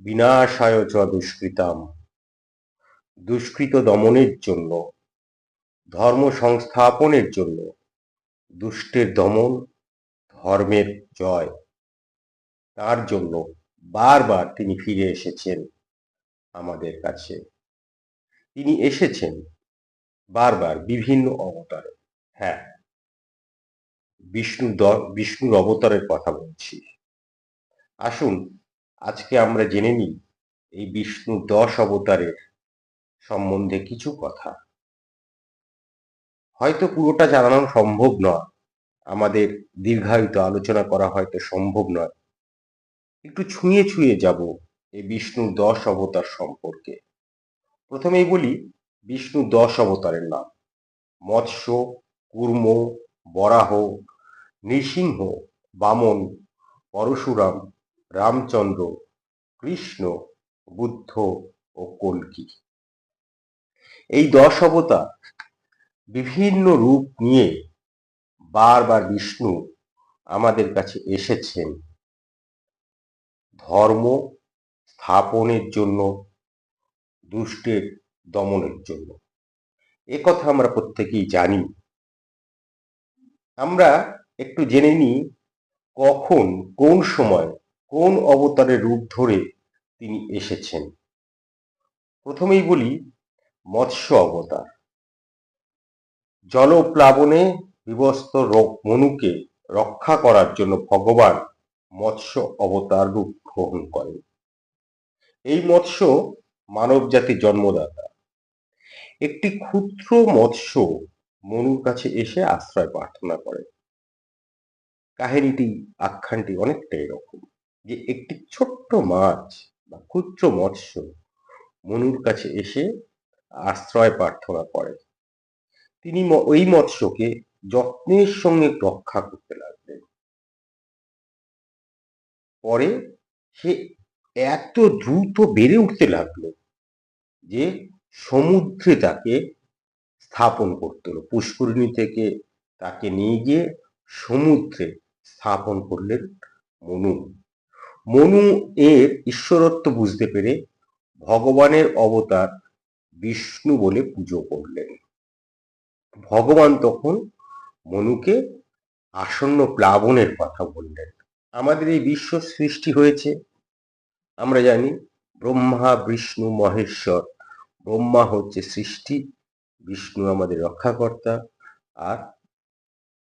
বিনাশায় চ দুষ্কৃতাম। দুষ্কৃত দমনের জন্য, ধর্ম সংস্থাপনের জন্য, দুষ্টের দমন ধর্মের জয়। তার জন্য বারবার তিনি ফিরে এসেছেন আমাদের কাছে। তিনি এসেছেন বারবার বিভিন্ন অবতারে। হ্যাঁ বিষ্ণু বিষ্ণুর অবতারের কথা বলছি। আসুন আজকে আমরা জেনে নিই এই বিষ্ণু দশ অবতারের সম্বন্ধে কিছু কথা। হয়তো পুরোটা জানানো সম্ভব নয়। আমাদের দীর্ঘায়িত আলোচনা করা হয়তো সম্ভব নয়। একটু ছুঁয়ে ছুঁয়ে যাব এই বিষ্ণু দশ অবতার সম্পর্কে। প্রথমেই বলি, বিষ্ণু দশ অবতারের নাম। মৎস্য, কুর্ম, বরাহ, নৃসিংহ, বামন, পরশুরাম রামচন্দ্র, কৃষ্ণ, বুদ্ধ ও কল্কি। এই দশ অবতার বিভিন্ন রূপ নিয়ে বারবার বিষ্ণু আমাদের কাছে এসেছেন। ধর্ম স্থাপনের জন্য, দুষ্টের দমনের জন্য। এ কথা আমরা প্রত্যেকেই জানি। আমরা একটু জেনে নিই কখন, কোন সময় কোন অবতারের রূপ ধরে তিনি এসেছেন? প্রথমেই বলি, মৎস্য অবতার। জলপ্লাবনে বিবস্ত মনুকে রক্ষা করার জন্য ভগবান মৎস্য অবতার রূপ গ্রহণ করেন। এই মৎস্য মানব জাতির জন্মদাতা। একটি ক্ষুদ্র মৎস্য মনুর কাছে এসে আশ্রয় প্রার্থনা করে। কাহিনীটি, আখ্যানটি অনেকটা এরকম। যে একটি ছোট্ট মাছ বা ক্ষুদ্র মৎস্য মনুর কাছে এসে আশ্রয় প্রার্থনা করে। তিনি ওই মৎস্যকে যত্নের সঙ্গে রক্ষা করতে লাগলেন। পরে সে এত দ্রুত বেড়ে উঠতে লাগল যে সমুদ্রে তাকে স্থাপন করতে হলো। পুষ্করিণী থেকে তাকে নিয়ে গিয়ে সমুদ্রে স্থাপন করলেন মনু। মনু এর ঈশ্বরত্ব বুঝতে পেরে ভগবানের অবতার বিষ্ণু বলে পুজো করলেন। ভগবান তখন মনুকে আসন্ন প্লাবনের কথা বললেন। আমাদের এই বিশ্ব সৃষ্টি হয়েছে। আমরা জানি ব্রহ্মা, বিষ্ণু, মহেশ্বর। ব্রহ্মা হচ্ছে সৃষ্টি, বিষ্ণু আমাদের রক্ষাকর্তা আর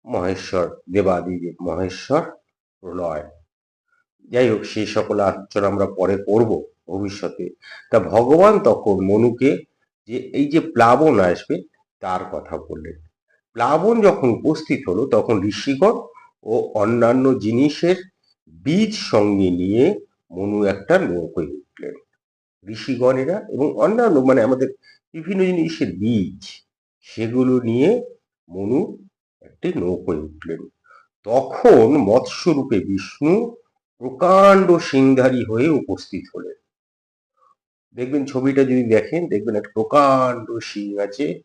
মহেশ্বর, দেবাদিদেব মহেশ্বর প্রলয়। যাই হোক সেই সকল আলোচনা আমরা পরে করব ভবিষ্যতে। তা ভগবান তখন মনুকে যে, এই যে প্লাবন আসবে, তার কথা বললেন। প্লাবন যখন উপস্থিত হলো, তখন ঋষিগণ ও অন্যান্য জিনিসের বীজ সঙ্গে নিয়ে মনু একটা নৌকোয় উঠলেন। ঋষিগণেরা এবং অন্যান্য মানে আমাদের বিভিন্ন জিনিসের বীজ, সেগুলো নিয়ে মনু একটি নৌকোয় উঠলেন। তখন মৎস্যরূপে বিষ্ণু প্রকাণ্ড সিংধারী হয়ে উপস্থিত হলেন। দেখবেন ছবিটা যদি দেখেন, দেখবেন একটা প্রকাণ্ড সিং আছে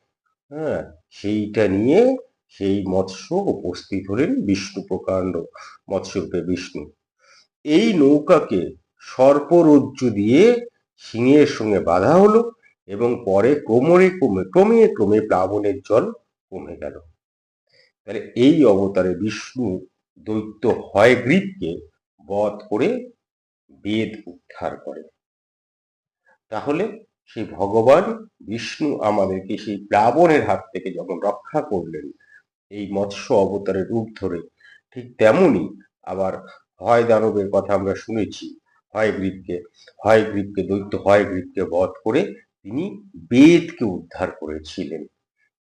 হ্যাঁ? সেইটা নিয়ে সেই মৎস্য উপস্থিত হলেন বিষ্ণু, প্রকাণ্ড মৎস্যরূপে বিষ্ণু। এই নৌকাকে সর্পরজ্জু দিয়ে সিংহের সঙ্গে বাঁধা হলো এবং পরে ক্রমে কমে ক্রমে ক্রমে প্লাবনের জল কমে গেল। তাহলে এই অবতারে বিষ্ণু দৈত্য হয়গ্রীবকে বধ করে বেদ উদ্ধার করে। তাহলে সেই ভগবান বিষ্ণু আমাদেরকে সেই প্লাবনের হাত থেকে যখন রক্ষা করলেন, এই মৎস্য অবতারের রূপ ধরে, ঠিক তেমনি আবার হয় দানবের কথা আমরা শুনেছি, হয় গ্রীবকে হয় গ্রীবকে দৈত্য, হয় গ্রীবকে বধ করে তিনি বেদকে উদ্ধার করেছিলেন।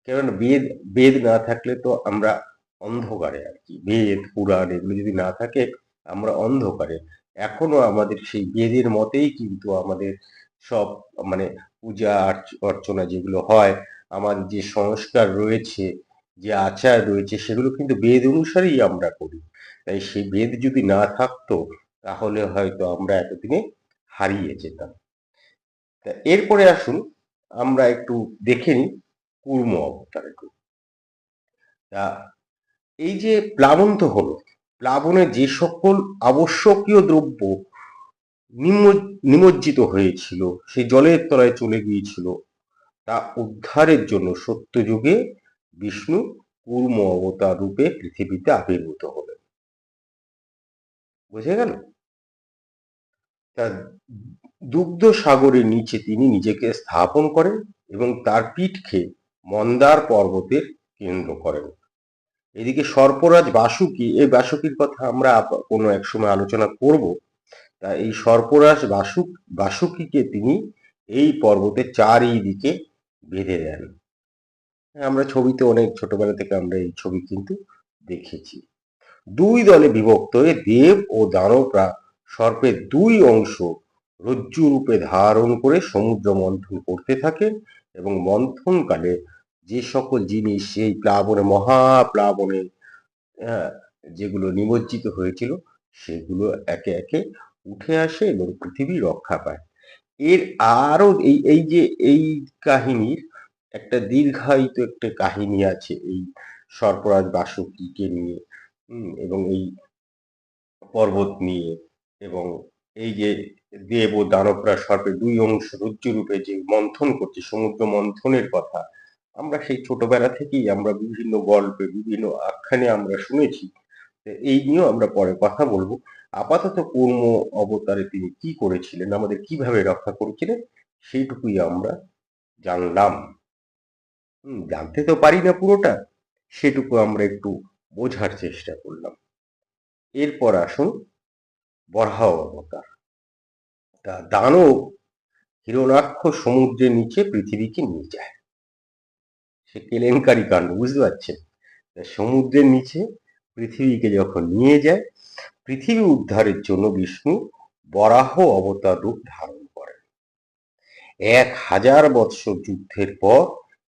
কারণ বেদ বেদ না থাকলে তো আমরা অন্ধকারে আর কি বেদ, পুরাণ এগুলো যদি না থাকে আমরা অন্ধকারে। এখনও আমাদের সেই বেদের মতেই কিন্তু আমাদের সব মানে পূজা অর্চনা যেগুলো হয় আমাদের যে সংস্কার রয়েছে, যে আচার রয়েছে, সেগুলো কিন্তু বেদ অনুসারেই আমরা করি। তাই সেই বেদ যদি না থাকতো, তাহলে হয়তো আমরা এতদিনে হারিয়ে যেতাম। তা এরপরে আসুন, আমরা একটু দেখে নিই কুর্ম অবতার একটু তা এই যে প্লাবন্ত হলো প্লাবনে যে সকল আবশ্যকীয় দ্রব্য নিম- নিমজ্জিত হয়েছিল, সে জলের তলায় চলে গিয়েছিল, তা উদ্ধারের জন্য সত্যযুগে বিষ্ণু কূর্ম অবতার রূপে পৃথিবীতে আবির্ভূত হলেন। বুঝে গেল? তা দুগ্ধ সাগরের নিচে তিনি নিজেকে স্থাপন করেন এবং তার পিঠকে মন্দার পর্বতের কেন্দ্র করেন। এদিকে সর্পরাজ বাসুকি, এই বাসুকির কথা আমরা কোনো এক সময় আলোচনা করব। তা এই সর্পরাজ বাসুক, বাসুকিকে তিনি এই পর্বতের চারিদিকে বেঁধে দেন। আমরা ছবিতে অনেক ছোটবেলা থেকে আমরা এই ছবি কিন্তু দেখেছি। দুই দলে বিভক্ত হয়ে দেব ও দানবরা সর্পের দুই অংশ রজ্জু রূপে ধারণ করে সমুদ্র মন্থন করতে থাকেন এবং মন্থনকালে যে সকল জিনিস সেই প্লাবনে মহাপ্লাবনে হ্যাঁ, যেগুলো নিমজ্জিত হয়েছিল সেগুলো একে একে উঠে আসে এবং পৃথিবী রক্ষা পায়। এর আরও এই এই যে এই কাহিনীর একটা দীর্ঘায়িত একটা কাহিনী আছে এই সর্পরাজ বাসুকীকে নিয়ে এবং এই পর্বত নিয়ে এবং এই যে দেব ও দানবরা সর্পের দুই অংশ রুজ্জু রূপে যে মন্থন করছে সমুদ্র মন্থনের কথা আমরা সেই ছোটবেলা থেকেই আমরা বিভিন্ন গল্পে, বিভিন্ন আখ্যানে আমরা শুনেছি। এই নিয়েও আমরা পরে কথা বলব। আপাতত কর্ম অবতারে তিনি কি করেছিলেন? আমাদের কীভাবে রক্ষা করেছিলেন? সেইটুকুই আমরা জানলাম। জানতে তো পারি না পুরোটা। সেটুকু আমরা একটু বোঝার চেষ্টা করলাম। এরপর আসুন বরাহ অবতার। তা দানব হিরণাক্ষ সমুদ্রের নিচে পৃথিবীকে নিয়ে যায়। সে কেলেঙ্কারি কাণ্ড, বুঝতে পারছেন? সমুদ্রের নিচে পৃথিবীকে যখন নিয়ে যায়, পৃথিবী উদ্ধারের জন্য বিষ্ণু বরাহ অবতার রূপ ধারণ করেন। এক হাজার বৎসর যুদ্ধের পর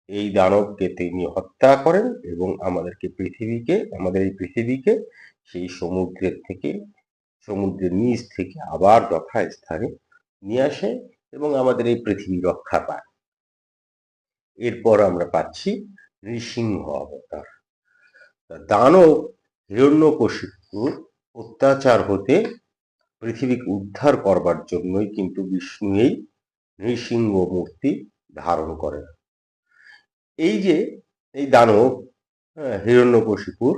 এই দানবকে তিনি হত্যা করেন এবং আমাদেরকে পৃথিবীকে, আমাদের এই পৃথিবীকে সেই সমুদ্রের থেকে, সমুদ্রের নিচ থেকে আবার যথাস্থানে নিয়ে আসে এবং আমাদের এই পৃথিবী রক্ষা পায়। এরপর আমরা পাচ্ছি নৃসিংহ অবতার। দানব হিরণ্যকশিপুর অত্যাচার হতে পৃথিবীকে উদ্ধার করবার জন্যই কিন্তু বিষ্ণু এই নৃসিংহ মূর্তি ধারণ করেন। এই যে এই দানব হ্যাঁ, হিরণ্যকশিপুর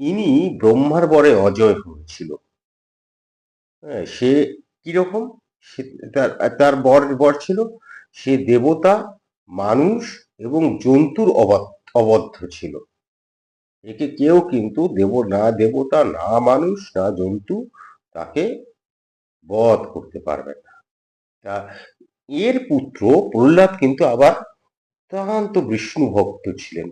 ইনি ব্রহ্মার বরে অজয় হয়েছিল। হ্যাঁ, সে কীরকম? সে তার তার বর বর ছিল? সে দেবতা মানুষ এবং জন্তুর অবদ্ধ ছিল। একে কেউ কিন্তু দেব, না দেবতা, না মানুষ, না জন্তু তাকে বধ করতে পারবে না। তা এর পুত্র প্রহ্লাদ কিন্তু আবার অত্যন্ত বিষ্ণু ভক্ত ছিলেন।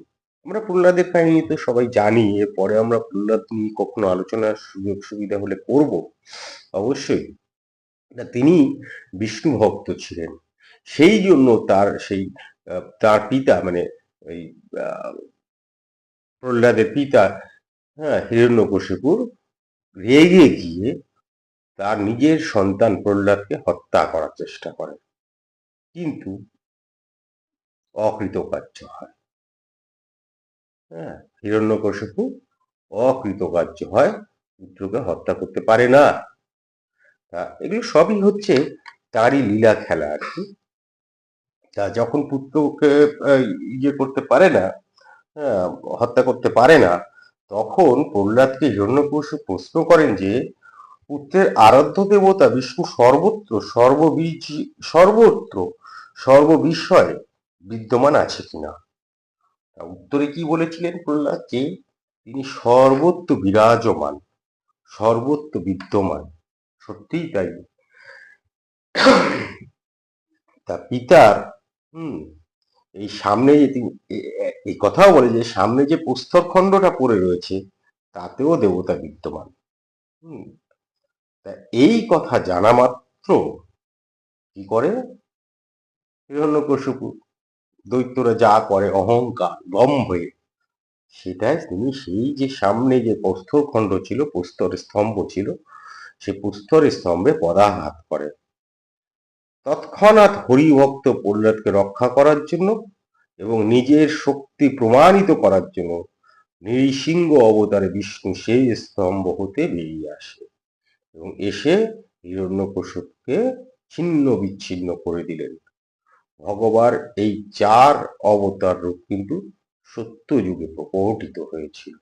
আমরা প্রহ্লাদের কাহিনী তো সবাই জানি, এরপরে আমরা প্রহ্লাদ নিয়ে কখনো আলোচনার সুযোগ সুবিধা হলে করব। অবশ্যই। তিনি বিষ্ণু ভক্ত ছিলেন। সেই জন্য তার সেই তার পিতা মানে ওই প্রহ্লাদের পিতা হ্যাঁ হিরণ্যকশিপুর রেগে গিয়ে তার নিজের সন্তান প্রহ্লাদকে হত্যা করার চেষ্টা করে। কিন্তু অকৃতকার্য হয়। হ্যাঁ হিরণ্য হিরণ্যকশিপু অকৃতকার্য হয়, পুত্রকে হত্যা করতে পারে না। এগুলো সবই হচ্ছে তারই লীলা খেলা আর কি। তা যখন পুত্রকে ইয়ে করতে পারে না হত্যা করতে পারে না, তখন প্রহ্লাদকে হিরণ্যকশিপু প্রশ্ন করেন যে, পুত্রের আরাধ্য দেবতা বিষ্ণু সর্বত্র, সর্ববীজ, সর্বত্র, সর্ববিষয়ে বিদ্যমান আছে কিনা উত্তরে কি বলেছিলেন প্রহ্লাদ? যে, তিনি সর্বত্র বিরাজমান, সর্বত্র বিদ্যমান। সত্যিই তাই। তা পিতার হুম, এই সামনে যে এই কথাও বলে যে সামনে যে প্রস্তর খণ্ডটা পড়ে রয়েছে, তাতেও দেবতা বিদ্যমান। হুম, তা এই কথা জানা মাত্র কি করে? হিরণ্যকশিপু দৈত্যরা যা করে, অহংকার দম্ভে সেটাই তিনি সেই যে সামনে যে প্রস্তর খণ্ড ছিল, প্রস্তর স্তম্ভ ছিল, সে প্রস্তর স্তম্ভে পদাঘাত করে। তৎক্ষণাৎ হরিভক্ত প্রহ্লাদকে রক্ষা করার জন্য এবং নিজের শক্তি প্রমাণিত করার জন্য নৃসিংহ অবতারে বিষ্ণু সেই স্তম্ভ হতে বেরিয়ে আসে এবং এসে হিরণ্যকশিপুকে ছিন্ন বিচ্ছিন্ন করে দিলেন। ভগবান এই চার অবতার রূপ কিন্তু সত্যযুগে প্রকটিত হয়েছিল।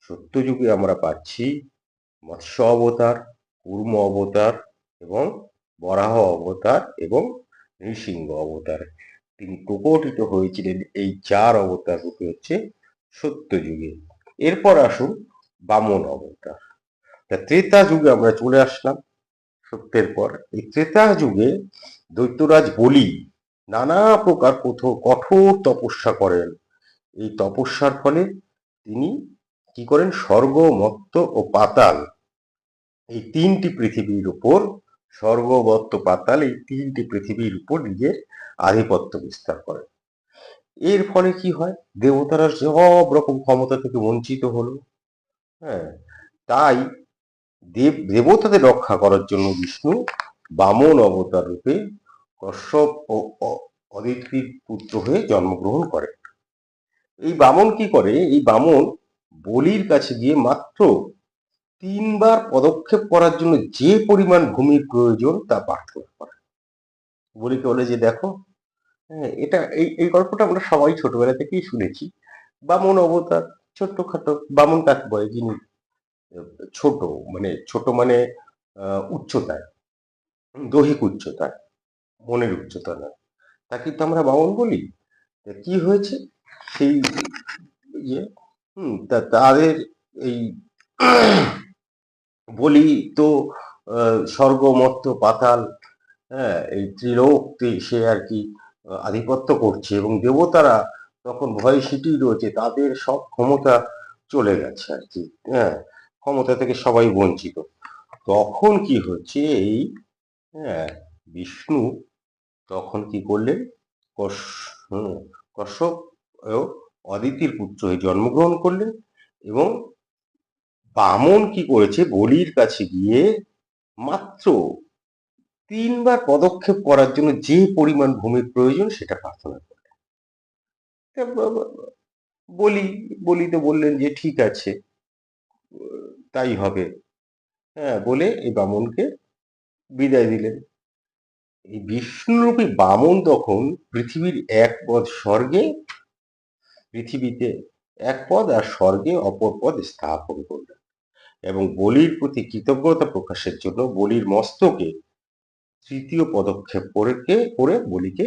সত্যযুগে আমরা পাচ্ছি মৎস্য অবতার, কুর্ম অবতার এবং বরাহ অবতার এবং নৃসিংহ অবতার। তিনি প্রকটিত হয়েছিলেন এই চার অবতার রূপে হচ্ছে সত্যযুগে। এরপর আসুন বামন অবতার। তা ত্রেতা যুগে আমরা চলে আসলাম সত্যের পর। এই ত্রেতা যুগে দৈত্যরাজ বলি নানা প্রকার কঠোর কঠোর তপস্যা করেন। এই তপস্যার ফলে তিনি কি করেন? স্বর্গ মত্ত ও পাতাল। এই তিনটি পৃথিবীর উপর স্বর্গ মত্ত পাতাল এই তিনটি পৃথিবীর উপর নিজের আধিপত্য বিস্তার করেন এর ফলে কি হয়? দেবতারা সব রকম ক্ষমতা থেকে বঞ্চিত হলো। হ্যাঁ তাই দেব, দেবতাদের রক্ষা করার জন্য বিষ্ণু বামন অবতার রূপে কশ্যপ ও অ- অদিতির পুত্র হয়ে জন্মগ্রহণ করে এই বামন কি করে? এই বামন বলির কাছে গিয়ে মাত্র তিনবার পদক্ষেপ করার জন্য যে পরিমাণ ভূমির প্রয়োজন তা প্রার্থনা করে বলিকে বলে যে দেখো হ্যাঁ এটা এই এই গল্পটা আমরা সবাই ছোটবেলা থেকেই শুনেছি। বামন অবতার, ছোট্টখাটো বামন কাকে বলে, যিনি ছোট মানে ছোট মানে উচ্চতায়, দৈহিক উচ্চতায়, মনের উচ্চতা নয়। তা কিন্তু আমরা বামন বলি। তা কি হয়েছে? সেই ইয়ে হুম, তা তাদের এই বলি তো আহ, স্বর্গ মর্ত পাতাল হ্যাঁ এই ত্রিলোক সে আর কি আধিপত্য করছে এবং দেবতারা তখন ভয় সিটি রয়েছে তাদের সব ক্ষমতা চলে গেছে আর কি হ্যাঁ ক্ষমতা থেকে সবাই বঞ্চিত। তখন কি হচ্ছে এই হ্যাঁ বিষ্ণু তখন কি করলেন কশ- কশ্যপ অদিতির পুত্র হয়ে জন্মগ্রহণ করলেন এবং বামন কি করেছে? বলির কাছে গিয়ে মাত্র তিনবার পদক্ষেপ করার জন্য যে পরিমাণ ভূমির প্রয়োজন সেটা প্রার্থনা করলেন তা ব- ব- বলি বলিতে বললেন যে ঠিক আছে, তাই হবে। হ্যাঁ বলে এই বামনকে বিদায় দিলেন। এই বিষ্ণুরূপী বামন তখন পৃথিবীর এক পদ স্বর্গে, পৃথিবীতে এক পদ আর স্বর্গে অপর পদ স্থাপন করলেন। এবং বলির প্রতি কৃতজ্ঞতা প্রকাশের জন্য বলির মস্তকে তৃতীয় পদক্ষেপ করে করে বলিকে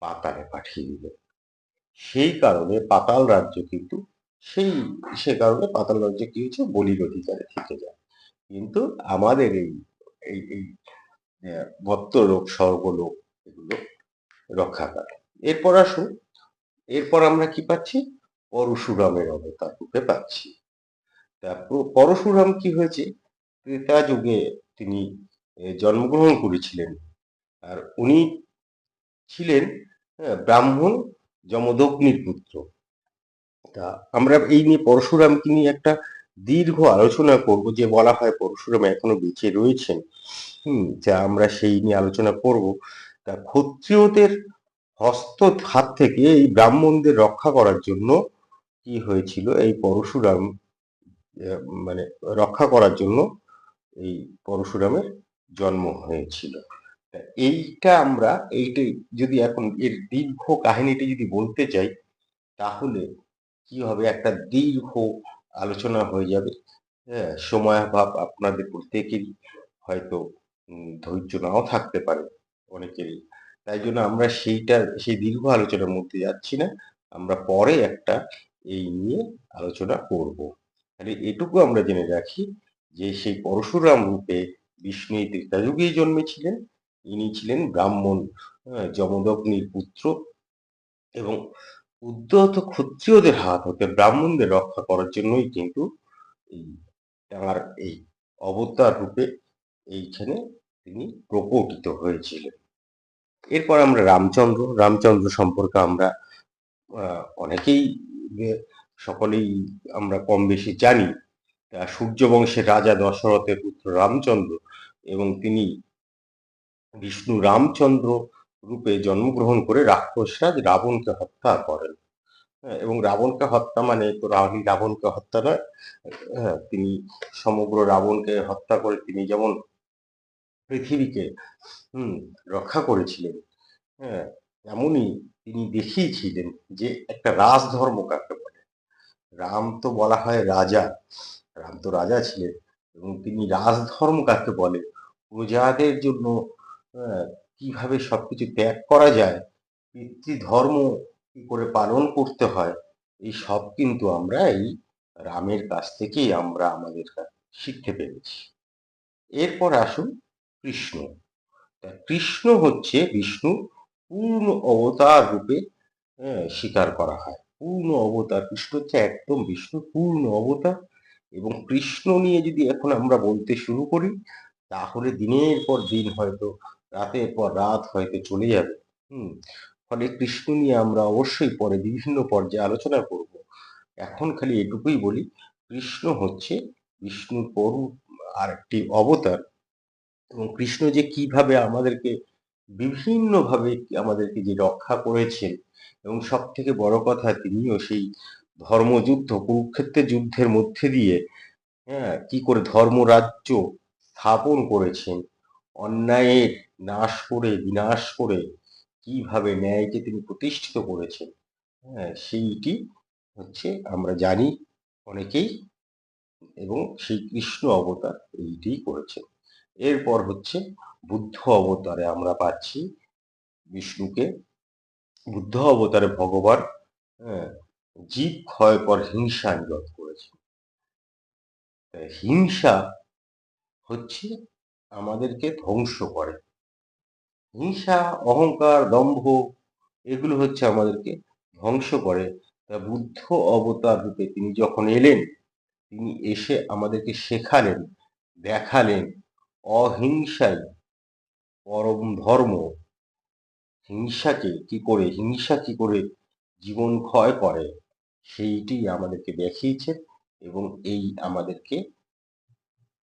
পাতালে পাঠিয়ে দিলেন সেই কারণে পাতাল রাজ্য কিন্তু সেই সে কারণে পাতাল রাজ্য কি হয়েছে? বলির অধিকারে থেকে যায়। কিন্তু আমাদের এই এই এই ভক্তলোক স্বর্গলোক এগুলো রক্ষা করে। এরপর আসুন। এরপর আমরা কি পাচ্ছি? পরশুরামের অবতার রূপে পাচ্ছি। তা পরশুরাম কি হয়েছে? ত্রেতা যুগে তিনি জন্মগ্রহণ করেছিলেন। আর উনি ছিলেন ব্রাহ্মণ যমদগ্নির পুত্র। তা আমরা এই নিয়ে পরশুরামকে নিয়ে একটা দীর্ঘ আলোচনা করব যে বলা হয় পরশুরাম এখনও বেঁচে রয়েছেন। হুম, যা আমরা সেই নিয়ে আলোচনা করব। তা ক্ষত্রিয়দের হস্ত হাত থেকে এই ব্রাহ্মণদের রক্ষা করার জন্য কি হয়েছিল? এই পরশুরাম মানে রক্ষা করার জন্য এই পরশুরামের জন্ম হয়েছিল। এইটা আমরা এইটাই যদি এখন এর দীর্ঘ কাহিনীটি যদি বলতে চাই, তাহলে কি হবে? একটা দীর্ঘ আলোচনা হয়ে যাবে। হ্যাঁ সময়াভাব আপনাদের প্রত্যেকেরই হয়তো ধৈর্য নাও থাকতে পারে অনেকেরই। তাই জন্য আমরা সেইটা, সেই দীর্ঘ আলোচনার মধ্যে যাচ্ছি না। আমরা পরে একটা এই নিয়ে আলোচনা করব। তাহলে এটুকু আমরা জেনে রাখি যে সেই পরশুরাম রূপে বিষ্ণু এই ত্রেতা যুগেই জন্মেছিলেন। ইনি ছিলেন ব্রাহ্মণ যমদগ্নির পুত্র এবং উদ্ধত ক্ষত্রিয়দের হাত হতে ব্রাহ্মণদের রক্ষা করার জন্যই কিন্তু এই তাঁর এই অবতার রূপে এইখানে তিনি প্রকটিত হয়েছিলেন। এরপর আমরা রামচন্দ্র রামচন্দ্র সম্পর্কে আমরা অনেকেই সকলেই আমরা কম বেশি জানি তা সূর্য বংশের রাজা দশরথের পুত্র রামচন্দ্র এবং তিনি বিষ্ণু রামচন্দ্র রূপে জন্মগ্রহণ করে রাক্ষসরাজ রাবণকে হত্যা করেন। হ্যাঁ, এবং রাবণকে হত্যা মানে রাবণ রাবণকে হত্যা নয়। হ্যাঁ, তিনি সমগ্র রাবণকে হত্যা করে তিনি যেমন পৃথিবীকে হুম রক্ষা করেছিলেন। হ্যাঁ এমনই তিনি দেখিয়েছিলেন যে একটা রাজধর্ম কাকে রাম তো বলা হয় রাজা। রাম তো রাজা ছিলেন এবং তিনি রাজধর্ম কাকে বলে? প্রজাদের জন্য আহ, কীভাবে সবকিছু ত্যাগ করা যায়? পিতৃধর্ম কি করে পালন করতে হয়? এই সব কিন্তু আমরা এই রামের কাছ থেকেই আমরা আমাদের শিখতে পেরেছি। এরপর আসুন কৃষ্ণ। কৃষ্ণ হচ্ছে বিষ্ণু পূর্ণ অবতার রূপে আহ, স্বীকার করা হয়। পূর্ণ অবতার। কৃষ্ণ হচ্ছে একদম বিষ্ণু পূর্ণ অবতার এবং কৃষ্ণ নিয়ে যদি এখন আমরা বলতে শুরু করি, তাহলে দিনের পর দিন হয়তো, রাতের পর রাত হয়তো চলে যাবে। হুম, ফলে কৃষ্ণ নিয়ে আমরা অবশ্যই পরে বিভিন্ন পর্যায়ে আলোচনা করব। এখন খালি এটুকুই বলি, কৃষ্ণ হচ্ছে বিষ্ণুর পরু আর একটি অবতার এবং কৃষ্ণ যে কীভাবে আমাদেরকে বিভিন্নভাবে আমাদেরকে যে রক্ষা করেছেন এবং সব থেকে বড় কথা তিনিও সেই ধর্মযুদ্ধ, কুরুক্ষেত্রের যুদ্ধের মধ্যে দিয়ে হ্যাঁ কি করে ধর্মরাজ্য স্থাপন করেছেন, অন্যায়ের নাশ করে, বিনাশ করে কীভাবে ন্যায়কে তিনি প্রতিষ্ঠিত করেছেন হ্যাঁ সেইটি হচ্ছে আমরা জানি অনেকেই এবং সেই কৃষ্ণ অবতার এইটি করেছেন। এরপর হচ্ছে বুদ্ধ অবতারে আমরা পাচ্ছি বিষ্ণুকে। বুদ্ধ অবতারে ভগবান হ্যাঁ, জীব ক্ষয় পর হিংসা নিরোধ করেছে। হিংসা হচ্ছে আমাদেরকে ধ্বংস করে। হিংসা অহংকার দম্ভ এগুলো হচ্ছে আমাদেরকে ধ্বংস করে। তা বুদ্ধ অবতার রূপে তিনি যখন এলেন তিনি এসে আমাদেরকে শেখালেন দেখালেন অহিংসাই পরম ধর্ম। হিংসাকে কি করে, হিংসা কি করে জীবন ক্ষয় করে? সেইটি আমাদেরকে দেখিয়েছে এবং এই আমাদেরকে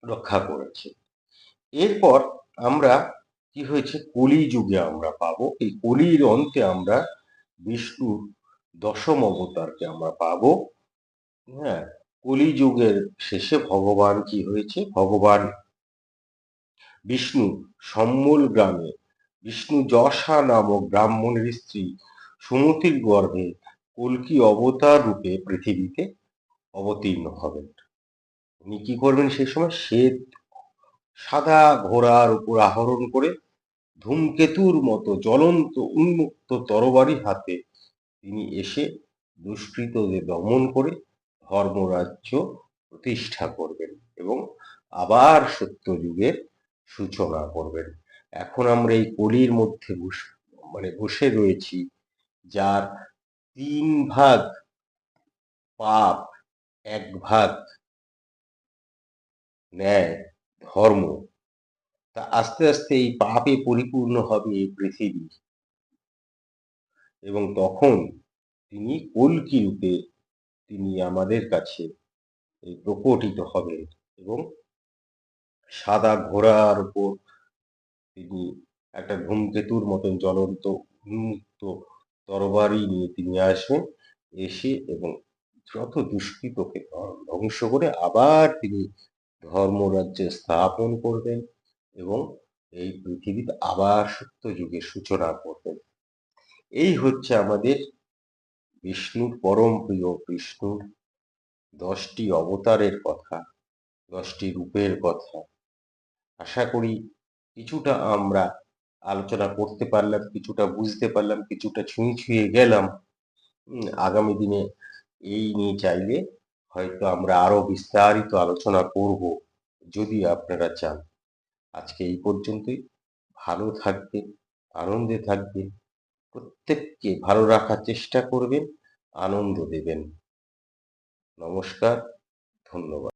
রক্ষা করেছে। এরপর আমরা কি হয়েছে? কলি যুগে আমরা পাবো। এই কলির অন্তে আমরা বিষ্ণুর দশম অবতারকে আমরা পাবো। হ্যাঁ কলি যুগের শেষে ভগবান কি হয়েছে? ভগবান বিষ্ণু সম্মূল গ্রামে, বিষ্ণু যশা নামক ব্রাহ্মণের স্ত্রী সুমতির গর্ভে কল্কি অবতার রূপে পৃথিবীতে অবতীর্ণ হবেন। উনি কি করবেন সেই সময়? শ্বেত, সাদা ঘোড়ার উপর আহরণ করে ধূমকেতুর মতো জ্বলন্ত উন্মুক্ত তরবারি হাতে তিনি এসে দুষ্কৃতদের দমন করে ধর্মরাজ্য প্রতিষ্ঠা করবেন এবং আবার সত্য যুগের সূচনা করবেন। এখন আমরা এই কলির মধ্যে মানে বসে রয়েছি, যার তিন ভাগ পাপ, এক ভাগ ন্যায়, ধর্ম। তা আস্তে আস্তে এই পাপে পরিপূর্ণ হবে এই পৃথিবী। এবং তখন তিনি কল্কি রূপে তিনি আমাদের কাছে প্রকটিত হবেন এবং সাদা ঘোড়ার উপর তিনি একটা ধূমকেতুর মতন জ্বলন্ত উন্মুক্ত তরবারি নিয়ে তিনি আসবেন এসে এবং যত দুষ্কৃতকে ধ্বংস করে আবার তিনি ধর্মরাজ্যে স্থাপন করবেন এবং এই পৃথিবীতে আবার সত্য যুগের সূচনা করবেন। এই হচ্ছে আমাদের বিষ্ণুর পরম প্রিয় বিষ্ণুর দশটি অবতারের কথা, দশটি রূপের কথা। আশা করি কিছুটা আমরা আলোচনা করতে পারলাম, কিছুটা বুঝতে পারলাম, কিছুটা ছুঁয়ে ছুঁয়ে গেলাম। আগামী দিনে এই নিয়ে চাইলে হয়তো আমরা আরও বিস্তারিত আলোচনা করব, যদি আপনারা চান। আজকে এই পর্যন্তই। ভালো থাকবে, আনন্দে থাকবে, প্রত্যেককে ভালো রাখার চেষ্টা করবেন, আনন্দ দেবেন। নমস্কার, ধন্যবাদ।